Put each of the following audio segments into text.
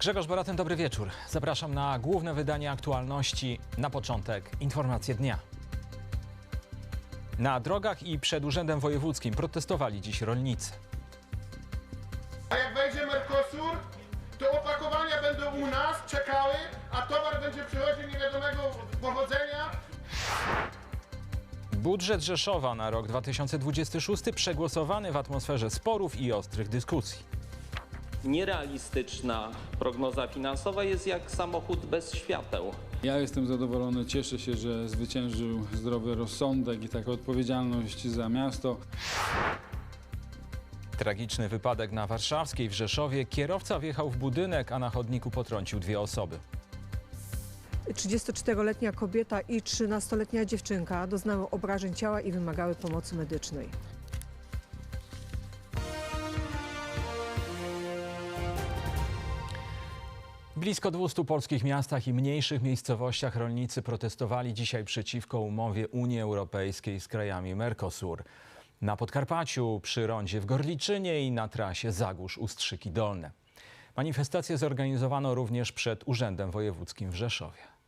Grzegorz Boraten, dobry wieczór. Zapraszam na główne wydanie aktualności. Na początek informacje dnia. Na drogach i przed Urzędem Wojewódzkim protestowali dziś rolnicy. A jak wejdzie Mercosur, to opakowania będą u nas, czekały, a towar będzie przychodził niewiadomego pochodzenia. Budżet Rzeszowa na rok 2026 przegłosowany w atmosferze sporów i ostrych dyskusji. Nierealistyczna prognoza finansowa jest jak samochód bez świateł. Ja jestem zadowolony, cieszę się, że zwyciężył zdrowy rozsądek i taka odpowiedzialność za miasto. Tragiczny wypadek na Warszawskiej w Rzeszowie. Kierowca wjechał w budynek, a na chodniku potrącił dwie osoby. 34-letnia kobieta i 13-letnia dziewczynka doznały obrażeń ciała i wymagały pomocy medycznej. Blisko 200 polskich miastach i mniejszych miejscowościach rolnicy protestowali dzisiaj przeciwko umowie Unii Europejskiej z krajami Mercosur. Na Podkarpaciu, przy rondzie w Gorliczynie i na trasie Zagórz-Ustrzyki Dolne. Manifestację zorganizowano również przed Urzędem Wojewódzkim w Rzeszowie.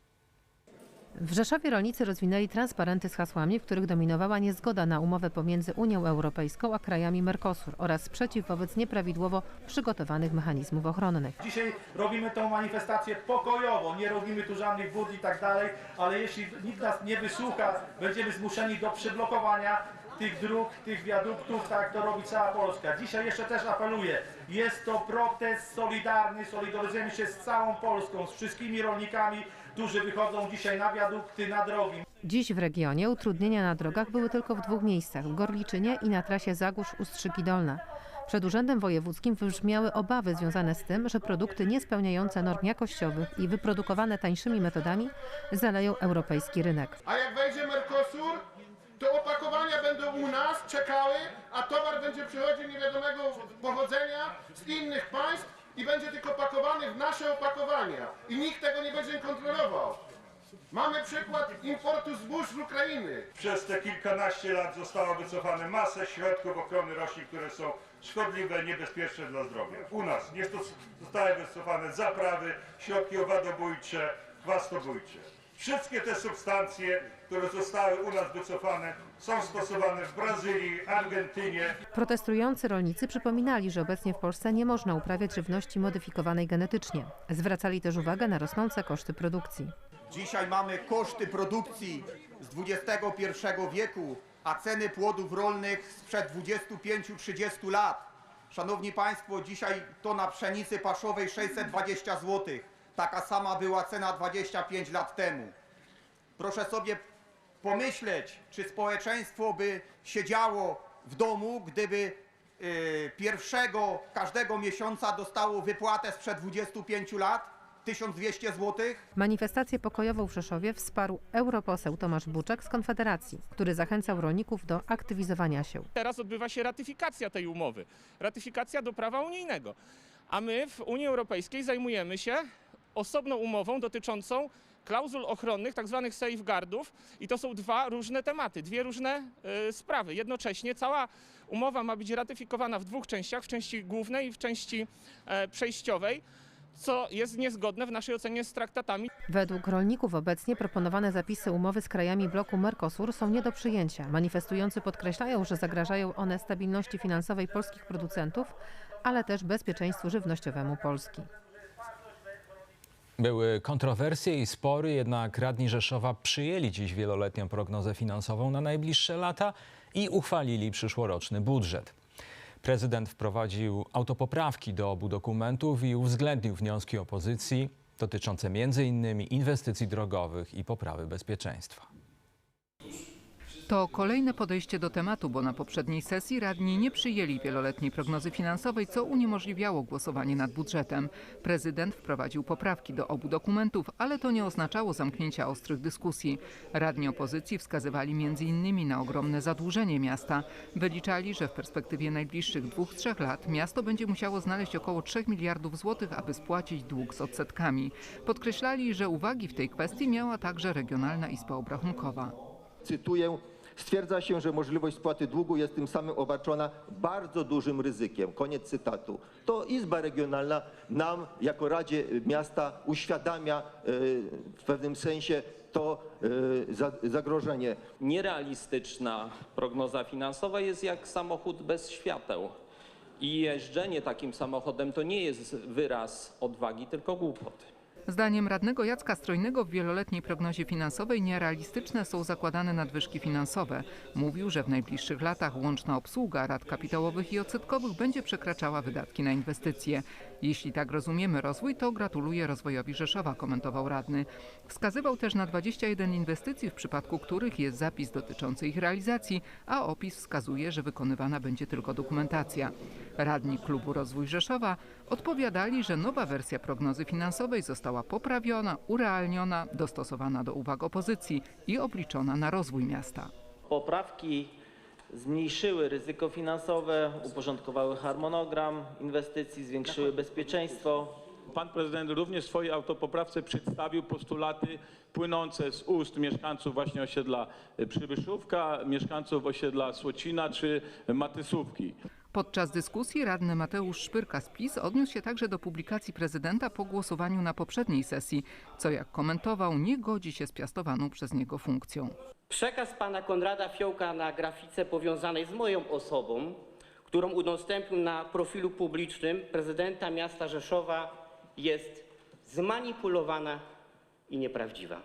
W Rzeszowie rolnicy rozwinęli transparenty z hasłami, w których dominowała niezgoda na umowę pomiędzy Unią Europejską a krajami Mercosur oraz sprzeciw wobec nieprawidłowo przygotowanych mechanizmów ochronnych. Dzisiaj robimy tą manifestację pokojowo, nie robimy tu żadnych bud i tak dalej, ale jeśli nikt nas nie wysłucha, będziemy zmuszeni do przyblokowania tych dróg, tych wiaduktów, tak to robi cała Polska. Dzisiaj jeszcze też apeluję, jest to protest solidarny, solidaryzujemy się z całą Polską, z wszystkimi rolnikami, którzy wychodzą dzisiaj na wiadukty, na drogi. Dziś w regionie utrudnienia na drogach były tylko w dwóch miejscach, w Gorliczynie i na trasie Zagórz-Ustrzyki Dolne. Przed Urzędem Wojewódzkim wybrzmiały obawy związane z tym, że produkty niespełniające norm jakościowych i wyprodukowane tańszymi metodami zaleją europejski rynek. A jak wejdzie Mercosur, to opakowania będą u nas, czekały, a towar będzie przychodził niewiadomego pochodzenia z innych państw i będzie tylko pakowany w nasze opakowania. I nikt tego nie będzie kontrolował. Mamy przykład importu zbóż z Ukrainy. Przez te kilkanaście lat została wycofana masa środków ochrony roślin, które są szkodliwe, niebezpieczne dla zdrowia. U nas nie zostały wycofane zaprawy, środki owadobójcze, chwastobójcze. Wszystkie te substancje, które zostały u nas wycofane, są stosowane w Brazylii, Argentynie, Protestujący rolnicy przypominali, że obecnie w Polsce nie można uprawiać żywności modyfikowanej genetycznie. Zwracali też uwagę na rosnące koszty produkcji. Dzisiaj mamy koszty produkcji z XXI wieku, a ceny płodów rolnych sprzed 25-30 lat. Szanowni Państwo, dzisiaj tona pszenicy paszowej 620 zł. Taka sama była cena 25 lat temu. Proszę sobie pomyśleć, czy społeczeństwo by siedziało w domu, gdyby y, pierwszego każdego miesiąca dostało wypłatę sprzed 25 lat, 1200 zł. Manifestację pokojową w Rzeszowie wsparł europoseł Tomasz Buczek z Konfederacji, który zachęcał rolników do aktywizowania się. Teraz odbywa się ratyfikacja tej umowy. Ratyfikacja do prawa unijnego. A my w Unii Europejskiej zajmujemy się osobną umową dotyczącą klauzul ochronnych, tak zwanych safeguardów i to są dwa różne tematy, dwie różne y, sprawy. Jednocześnie cała umowa ma być ratyfikowana w dwóch częściach, w części głównej i w części e, przejściowej, co jest niezgodne w naszej ocenie z traktatami. Według rolników obecnie proponowane zapisy umowy z krajami bloku Mercosur są nie do przyjęcia. Manifestujący podkreślają, że zagrażają one stabilności finansowej polskich producentów, ale też bezpieczeństwu żywnościowemu Polski. Były kontrowersje i spory, jednak radni Rzeszowa przyjęli dziś wieloletnią prognozę finansową na najbliższe lata i uchwalili przyszłoroczny budżet. Prezydent wprowadził autopoprawki do obu dokumentów i uwzględnił wnioski opozycji dotyczące m.in. inwestycji drogowych i poprawy bezpieczeństwa. To kolejne podejście do tematu, bo na poprzedniej sesji radni nie przyjęli wieloletniej prognozy finansowej, co uniemożliwiało głosowanie nad budżetem. Prezydent wprowadził poprawki do obu dokumentów, ale to nie oznaczało zamknięcia ostrych dyskusji. Radni opozycji wskazywali m.in. na ogromne zadłużenie miasta. Wyliczali, że w perspektywie najbliższych dwóch, trzech lat miasto będzie musiało znaleźć około 3 miliardów złotych, aby spłacić dług z odsetkami. Podkreślali, że uwagi w tej kwestii miała także Regionalna Izba Obrachunkowa. cytuję, Stwierdza się, że możliwość spłaty długu jest tym samym obarczona bardzo dużym ryzykiem. Koniec cytatu. To Izba Regionalna nam jako Radzie Miasta uświadamia e, w pewnym sensie to e, za- zagrożenie. Nierealistyczna prognoza finansowa jest jak samochód bez świateł. I jeżdżenie takim samochodem to nie jest wyraz odwagi, tylko głupoty. Zdaniem radnego Jacka Strojnego w wieloletniej prognozie finansowej nierealistyczne są zakładane nadwyżki finansowe. Mówił, że w najbliższych latach łączna obsługa rad kapitałowych i odsetkowych będzie przekraczała wydatki na inwestycje. Jeśli tak rozumiemy rozwój, to gratuluję rozwojowi Rzeszowa, komentował radny. Wskazywał też na 21 inwestycji, w przypadku których jest zapis dotyczący ich realizacji, a opis wskazuje, że wykonywana będzie tylko dokumentacja. Radni klubu Rozwój Rzeszowa odpowiadali, że nowa wersja prognozy finansowej została poprawiona, urealniona, dostosowana do uwag opozycji i obliczona na rozwój miasta. Poprawki zmniejszyły ryzyko finansowe, uporządkowały harmonogram inwestycji, zwiększyły bezpieczeństwo. Pan prezydent również w swojej autopoprawce przedstawił postulaty płynące z ust mieszkańców właśnie osiedla Przybyszówka, mieszkańców osiedla Słocina czy Matysówki. Podczas dyskusji radny Mateusz Szpyrka z PiS odniósł się także do publikacji prezydenta po głosowaniu na poprzedniej sesji, co jak komentował nie godzi się z piastowaną przez niego funkcją. Przekaz pana Konrada Fiołka na grafice powiązanej z moją osobą, którą udostępnił na profilu publicznym prezydenta miasta Rzeszowa jest zmanipulowana i nieprawdziwa.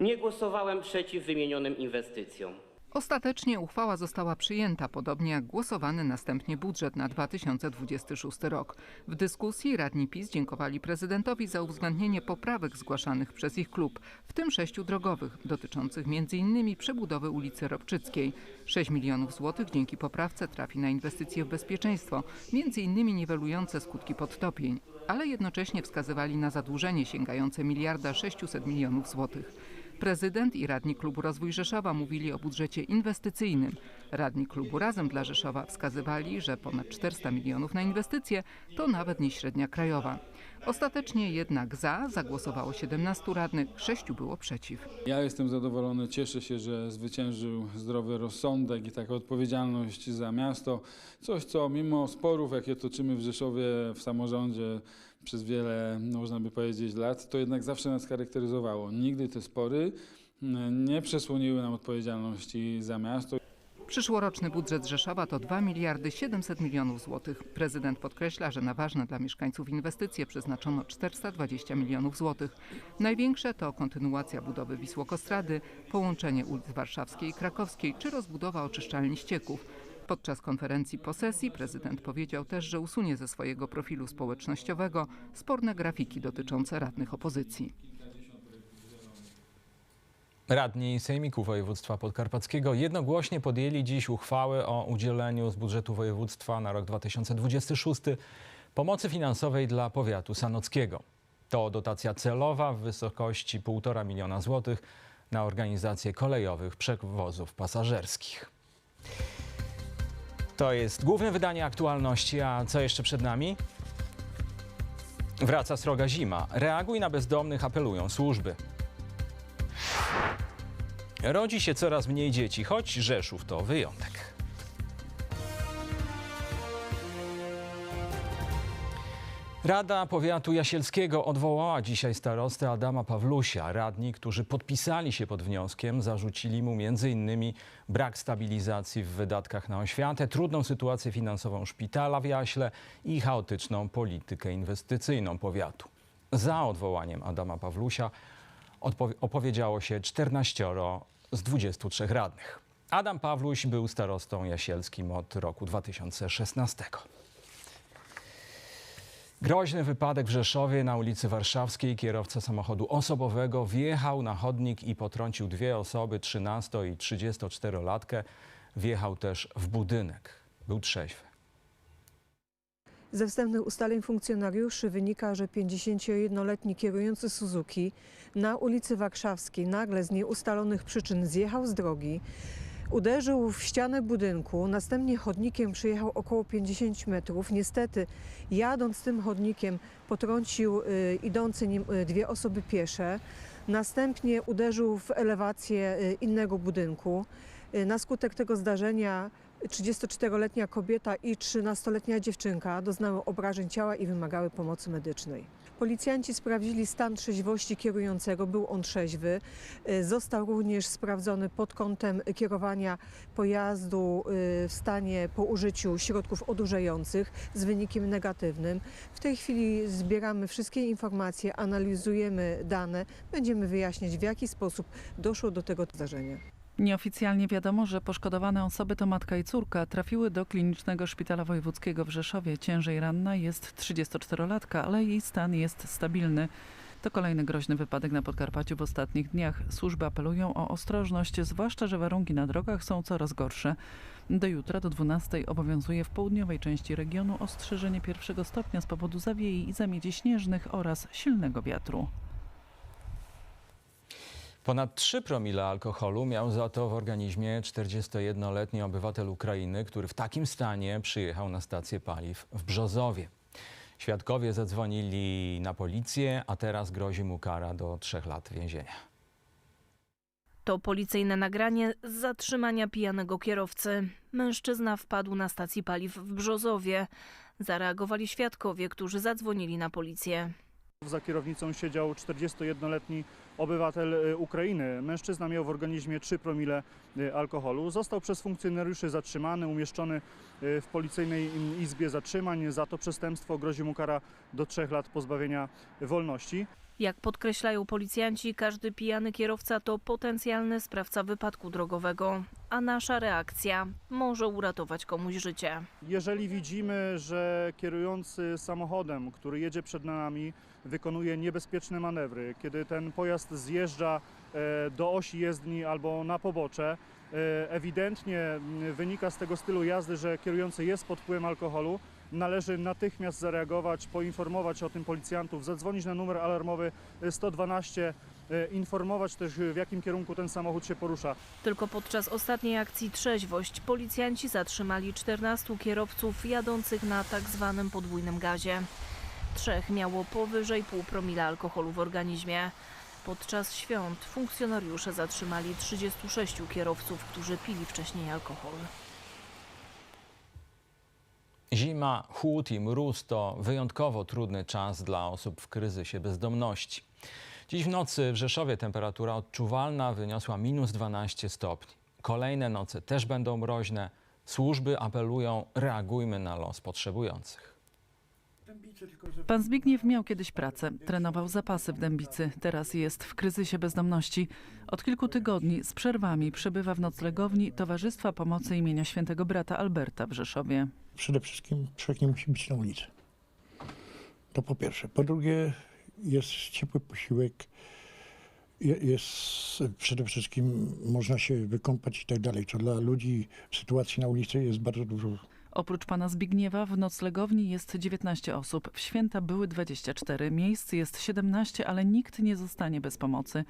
Nie głosowałem przeciw wymienionym inwestycjom. Ostatecznie uchwała została przyjęta, podobnie jak głosowany następnie budżet na 2026 rok. W dyskusji radni PiS dziękowali prezydentowi za uwzględnienie poprawek zgłaszanych przez ich klub, w tym sześciu drogowych, dotyczących m.in. przebudowy ulicy Robczyckiej. 6 milionów złotych dzięki poprawce trafi na inwestycje w bezpieczeństwo, m.in. niwelujące skutki podtopień, ale jednocześnie wskazywali na zadłużenie sięgające miliarda 600 milionów złotych. Prezydent i radni klubu Rozwój Rzeszowa mówili o budżecie inwestycyjnym. Radni klubu Razem dla Rzeszowa wskazywali, że ponad 400 milionów na inwestycje to nawet nie średnia krajowa. Ostatecznie jednak za zagłosowało 17 radnych, 6 było przeciw. Ja jestem zadowolony, cieszę się, że zwyciężył zdrowy rozsądek i taka odpowiedzialność za miasto. Coś, co mimo sporów, jakie toczymy w Rzeszowie, w samorządzie przez wiele, można by powiedzieć, lat, to jednak zawsze nas charakteryzowało. Nigdy te spory mm, nie przesłoniły nam odpowiedzialności za miasto. Przyszłoroczny budżet Rzeszowa to 2 miliardy 700 milionów złotych. Prezydent podkreśla, że na ważne dla mieszkańców inwestycje przeznaczono 420 milionów złotych. Największe to kontynuacja budowy Wisłokostrady, połączenie ulic Warszawskiej i Krakowskiej czy rozbudowa oczyszczalni ścieków. Podczas konferencji po sesji prezydent powiedział też, że usunie ze swojego profilu społecznościowego sporne grafiki dotyczące radnych opozycji. Radni Sejmiku Województwa Podkarpackiego jednogłośnie podjęli dziś uchwałę o udzieleniu z budżetu województwa na rok 2026 pomocy finansowej dla powiatu sanockiego. To dotacja celowa w wysokości 1,5 miliona złotych na organizację kolejowych przewozów pasażerskich. To jest główne wydanie aktualności, a co jeszcze przed nami? Wraca sroga zima. Reaguj na bezdomnych, apelują służby. Rodzi się coraz mniej dzieci, choć Rzeszów to wyjątek. Rada Powiatu Jasielskiego odwołała dzisiaj starostę Adama Pawlusia. Radni, którzy podpisali się pod wnioskiem, zarzucili mu m.in. brak stabilizacji w wydatkach na oświatę, trudną sytuację finansową szpitala w Jaśle i chaotyczną politykę inwestycyjną powiatu. Za odwołaniem Adama Pawlusia opowiedziało się 14 z 23 radnych. Adam Pawluś był starostą jasielskim od roku 2016. Groźny wypadek w Rzeszowie na ulicy Warszawskiej. Kierowca samochodu osobowego wjechał na chodnik i potrącił dwie osoby, 13 i 34-latkę. Wjechał też w budynek. Był trzeźwy. Ze wstępnych ustaleń funkcjonariuszy wynika, że 51-letni kierujący Suzuki na ulicy Warszawskiej nagle z nieustalonych przyczyn zjechał z drogi, uderzył w ścianę budynku, następnie chodnikiem przyjechał około 50 metrów. Niestety, jadąc tym chodnikiem, potrącił y, idące nim y, dwie osoby piesze. Następnie uderzył w elewację y, innego budynku. Y, Na skutek tego zdarzenia 34-letnia kobieta i 13-letnia dziewczynka doznały obrażeń ciała i wymagały pomocy medycznej. Policjanci sprawdzili stan trzeźwości kierującego, był on trzeźwy. Y, Został również sprawdzony pod kątem kierowania pojazdu y, w stanie po użyciu środków odurzających z wynikiem negatywnym. W tej chwili zbieramy wszystkie informacje, analizujemy dane, będziemy wyjaśniać w jaki sposób doszło do tego zdarzenia. Nieoficjalnie wiadomo, że poszkodowane osoby to matka i córka trafiły do klinicznego szpitala wojewódzkiego w Rzeszowie. Ciężej ranna jest 34-latka, ale jej stan jest stabilny. To kolejny groźny wypadek na Podkarpaciu w ostatnich dniach. Służby apelują o ostrożność, zwłaszcza, że warunki na drogach są coraz gorsze. Do jutra, do 12 obowiązuje w południowej części regionu ostrzeżenie pierwszego stopnia z powodu zawieji i zamiedzi śnieżnych oraz silnego wiatru. Ponad 3 promile alkoholu miał za to w organizmie 41-letni obywatel Ukrainy, który w takim stanie przyjechał na stację paliw w Brzozowie. Świadkowie zadzwonili na policję, a teraz grozi mu kara do 3 lat więzienia. To policyjne nagranie z zatrzymania pijanego kierowcy. Mężczyzna wpadł na stacji paliw w Brzozowie. Zareagowali świadkowie, którzy zadzwonili na policję. Za kierownicą siedział 41-letni obywatel y, Ukrainy. Mężczyzna miał w organizmie 3 promile y, alkoholu. Został przez funkcjonariuszy zatrzymany, umieszczony y, w policyjnej izbie zatrzymań. Za to przestępstwo grozi mu kara do 3 lat pozbawienia wolności. Jak podkreślają policjanci, każdy pijany kierowca to potencjalny sprawca wypadku drogowego, a nasza reakcja może uratować komuś życie. Jeżeli widzimy, że kierujący samochodem, który jedzie przed nami, wykonuje niebezpieczne manewry, kiedy ten pojazd zjeżdża e, do osi jezdni albo na pobocze, e, ewidentnie m, wynika z tego stylu jazdy, że kierujący jest pod wpływem alkoholu, należy natychmiast zareagować, poinformować o tym policjantów, zadzwonić na numer alarmowy 112, e, informować też w jakim kierunku ten samochód się porusza. Tylko podczas ostatniej akcji Trzeźwość policjanci zatrzymali 14 kierowców jadących na tak zwanym podwójnym gazie. Trzech miało powyżej pół promila alkoholu w organizmie. Podczas świąt funkcjonariusze zatrzymali 36 kierowców, którzy pili wcześniej alkohol. Zima, chłód i mróz to wyjątkowo trudny czas dla osób w kryzysie bezdomności. Dziś w nocy w Rzeszowie temperatura odczuwalna wyniosła minus 12 stopni. Kolejne noce też będą mroźne. Służby apelują, reagujmy na los potrzebujących. Pan Zbigniew miał kiedyś pracę, trenował zapasy w Dębicy, teraz jest w kryzysie bezdomności. Od kilku tygodni z przerwami przebywa w noclegowni Towarzystwa Pomocy imienia Świętego Brata Alberta w Rzeszowie. Przede wszystkim człowiek nie musi być na ulicy. To po pierwsze. Po drugie jest ciepły posiłek, je- jest przede wszystkim można się wykąpać i tak dalej, co dla ludzi w sytuacji na ulicy jest bardzo dużo Oprócz pana Zbigniewa w noclegowni jest 19 osób. W święta były 24. Miejsc jest 17, ale nikt nie zostanie bez pomocy.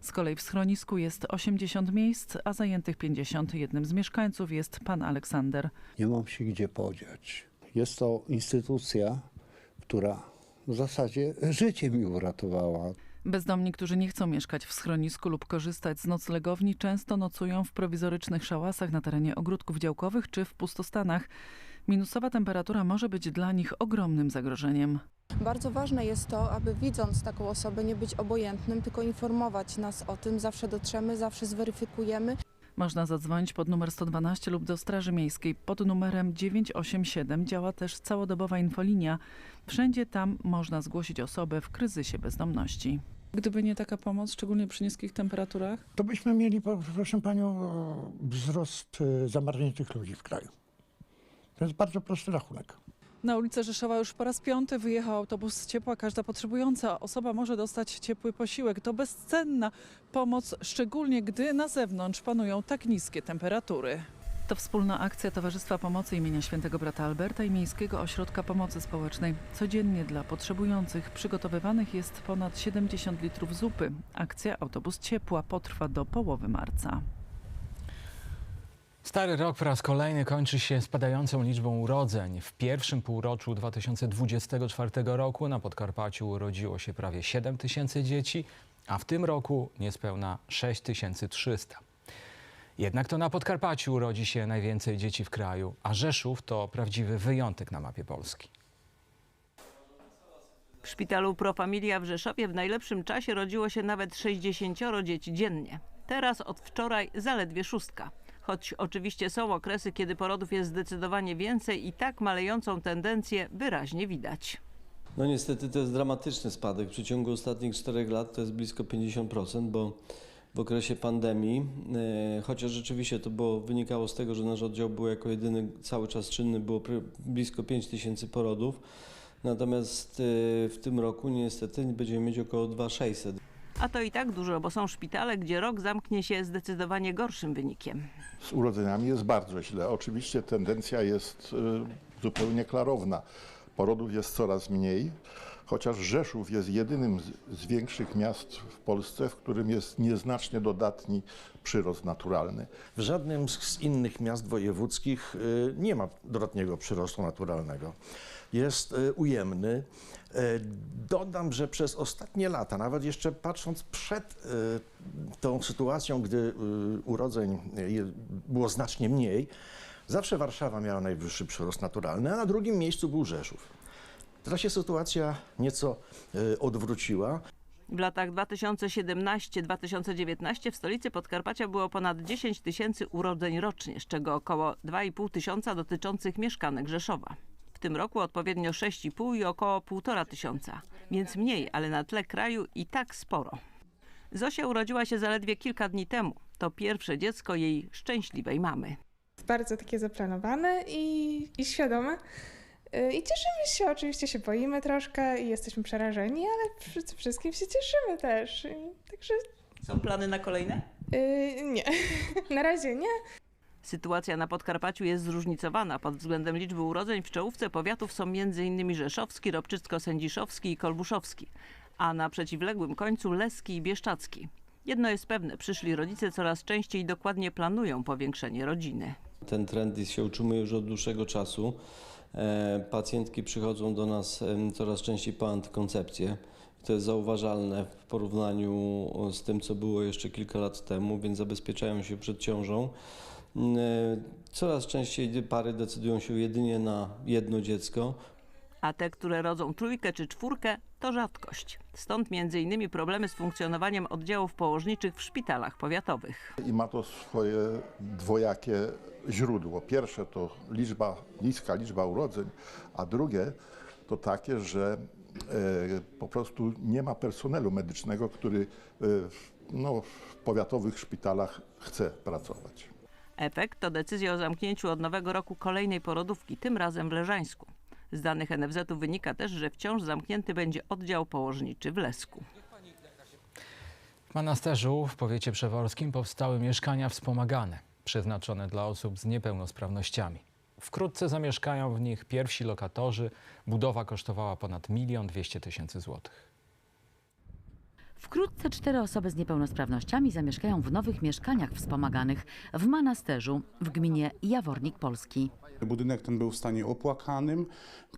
Z kolei w schronisku jest 80 miejsc, a zajętych 50. Jednym z mieszkańców jest pan Aleksander. Nie mam się gdzie podziać. Jest to instytucja, która w zasadzie życie mi uratowała. Bezdomni, którzy nie chcą mieszkać w schronisku lub korzystać z noclegowni, często nocują w prowizorycznych szałasach na terenie ogródków działkowych czy w pustostanach. Minusowa temperatura może być dla nich ogromnym zagrożeniem. Bardzo ważne jest to, aby widząc taką osobę nie być obojętnym, tylko informować nas o tym. Zawsze dotrzemy, zawsze zweryfikujemy. Można zadzwonić pod numer 112 lub do Straży Miejskiej. Pod numerem 987 działa też całodobowa infolinia. Wszędzie tam można zgłosić osobę w kryzysie bezdomności. Gdyby nie taka pomoc, szczególnie przy niskich temperaturach? To byśmy mieli, proszę panią, wzrost e, zamarzniętych ludzi w kraju. To jest bardzo prosty rachunek. Na ulicę Rzeszowa już po raz piąty wyjechał autobus ciepła. Każda potrzebująca osoba może dostać ciepły posiłek. To bezcenna pomoc, szczególnie gdy na zewnątrz panują tak niskie temperatury. To wspólna akcja Towarzystwa Pomocy imienia Świętego Brata Alberta i Miejskiego Ośrodka Pomocy Społecznej. Codziennie dla potrzebujących przygotowywanych jest ponad 70 litrów zupy. Akcja Autobus Ciepła potrwa do połowy marca. Stary rok po raz kolejny kończy się spadającą liczbą urodzeń. W pierwszym półroczu 2024 roku na Podkarpaciu urodziło się prawie 7 tysięcy dzieci, a w tym roku niespełna 6300. Jednak to na Podkarpaciu urodzi się najwięcej dzieci w kraju, a Rzeszów to prawdziwy wyjątek na mapie Polski. W szpitalu Pro Familia w Rzeszowie w najlepszym czasie rodziło się nawet 60 dzieci dziennie. Teraz od wczoraj zaledwie szóstka. Choć oczywiście są okresy, kiedy porodów jest zdecydowanie więcej i tak malejącą tendencję wyraźnie widać. No niestety to jest dramatyczny spadek. W przeciągu ostatnich 4 lat to jest blisko 50%, bo w okresie pandemii, e, chociaż rzeczywiście to było, wynikało z tego, że nasz oddział był jako jedyny cały czas czynny, było blisko 5 tysięcy porodów. Natomiast e, w tym roku niestety będziemy mieć około 2600. A to i tak dużo, bo są szpitale, gdzie rok zamknie się zdecydowanie gorszym wynikiem. Z urodzeniami jest bardzo źle. Oczywiście tendencja jest y, zupełnie klarowna. Porodów jest coraz mniej, chociaż Rzeszów jest jedynym z, większych miast w Polsce, w którym jest nieznacznie dodatni przyrost naturalny. W żadnym z z innych miast wojewódzkich y, nie ma dodatniego przyrostu naturalnego. Jest y, ujemny. Y, Dodam, że przez ostatnie lata, nawet jeszcze patrząc przed y, tą sytuacją, gdy urodzeń było znacznie mniej, zawsze Warszawa miała najwyższy przyrost naturalny, a na drugim miejscu był Rzeszów. Teraz się sytuacja nieco odwróciła. W latach 2017-2019 w stolicy Podkarpacia było ponad 10 tysięcy urodzeń rocznie, z czego około 2,5 tysiąca dotyczących mieszkanek Rzeszowa. W tym roku odpowiednio 6,5 i około 1,5 tysiąca, więc mniej, ale na tle kraju i tak sporo. Zosia urodziła się zaledwie kilka dni temu. To pierwsze dziecko jej szczęśliwej mamy. bardzo takie zaplanowane i, i świadome. Y, I cieszymy się, oczywiście się boimy troszkę i jesteśmy przerażeni, ale przede wszystkim się cieszymy też. Także Są plany na kolejne? y, nie, na razie nie. Sytuacja na Podkarpaciu jest zróżnicowana. Pod względem liczby urodzeń w czołówce powiatów są m.in. Rzeszowski, Ropczycko-Sędziszowski i Kolbuszowski, a na przeciwległym końcu Leski i Bieszczacki. Jedno jest pewne, przyszli rodzice coraz częściej dokładnie planują powiększenie rodziny. Ten trend się utrzymuje już od dłuższego czasu. E, Pacjentki przychodzą do nas coraz częściej po antykoncepcję. To jest zauważalne w porównaniu z tym, co było jeszcze kilka lat temu, więc zabezpieczają się przed ciążą. E, Coraz częściej pary decydują się jedynie na jedno dziecko. A te, które rodzą trójkę czy czwórkę, to rzadkość. Stąd m.in. problemy z funkcjonowaniem oddziałów położniczych w szpitalach powiatowych. I ma to swoje dwojakie źródło. Pierwsze to liczba, niska liczba urodzeń, a drugie to takie, że e, po prostu nie ma personelu medycznego, który e, w- no, w powiatowych szpitalach chce pracować. Efekt to decyzja o zamknięciu od nowego roku kolejnej porodówki, tym razem w Leżańsku. Z danych NFZ-u wynika też, że wciąż zamknięty będzie oddział położniczy w Lesku. W Monasterzu w powiecie przeworskim powstały mieszkania wspomagane, przeznaczone dla osób z niepełnosprawnościami. Wkrótce zamieszkają w nich pierwsi lokatorzy. Budowa kosztowała ponad milion dwieście tysięcy złotych. Wkrótce cztery osoby z niepełnosprawnościami zamieszkają w nowych mieszkaniach wspomaganych w Monasterzu w gminie Jawornik Polski. Budynek ten był w stanie opłakanym.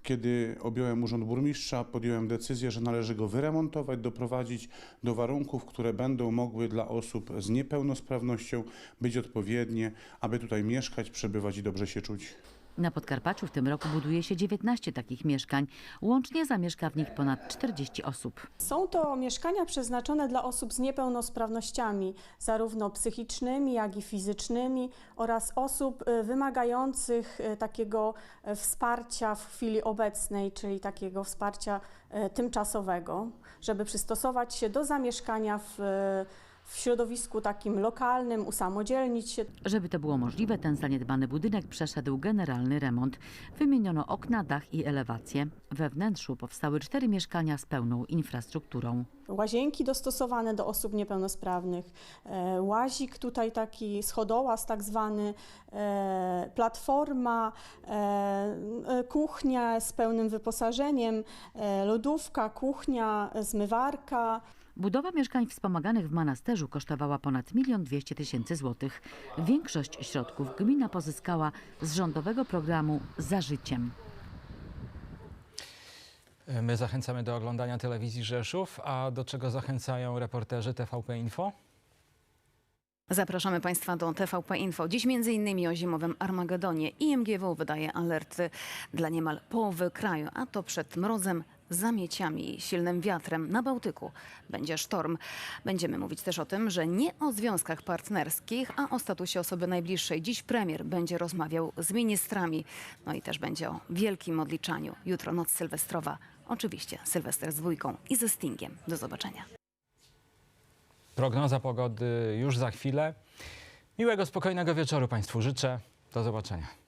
Kiedy objąłem urząd burmistrza, podjąłem decyzję, że należy go wyremontować, doprowadzić do warunków, które będą mogły dla osób z niepełnosprawnością być odpowiednie, aby tutaj mieszkać, przebywać i dobrze się czuć. Na Podkarpaciu w tym roku buduje się 19 takich mieszkań. Łącznie zamieszka w nich ponad 40 osób. Są to mieszkania przeznaczone dla osób z niepełnosprawnościami, zarówno psychicznymi, jak i fizycznymi, oraz osób y, wymagających y, takiego y, wsparcia w chwili obecnej, czyli takiego wsparcia tymczasowego, żeby przystosować się do zamieszkania w, w środowisku takim lokalnym, usamodzielnić się. Żeby to było możliwe, ten zaniedbany budynek przeszedł generalny remont. Wymieniono okna, dach i elewację. We wnętrzu powstały cztery mieszkania z pełną infrastrukturą. łazienki dostosowane do osób niepełnosprawnych, e, łazik tutaj taki schodołaz tak zwany, e, platforma, e, kuchnia z pełnym wyposażeniem, lodówka, kuchnia, zmywarka. Budowa mieszkań wspomaganych w Monasterzu kosztowała ponad 1 200 tysięcy złotych. Większość środków gmina pozyskała z rządowego programu Za życiem. My zachęcamy do oglądania telewizji Rzeszów, a do czego zachęcają reporterzy TVP Info? Zapraszamy Państwa do TVP Info. Dziś m.in. o zimowym Armagedonie. IMGW wydaje alerty dla niemal połowy kraju, a to przed mrozem, zamieciami i silnym wiatrem na Bałtyku. Będzie sztorm. Będziemy mówić też o tym, że nie o związkach partnerskich, a o statusie osoby najbliższej. Dziś premier będzie rozmawiał z ministrami. No i też będzie o wielkim odliczaniu. Jutro noc sylwestrowa. Oczywiście Sylwester z dwójką i ze Stingiem. Do zobaczenia. Prognoza pogody już za chwilę. Miłego, spokojnego wieczoru Państwu życzę. Do zobaczenia.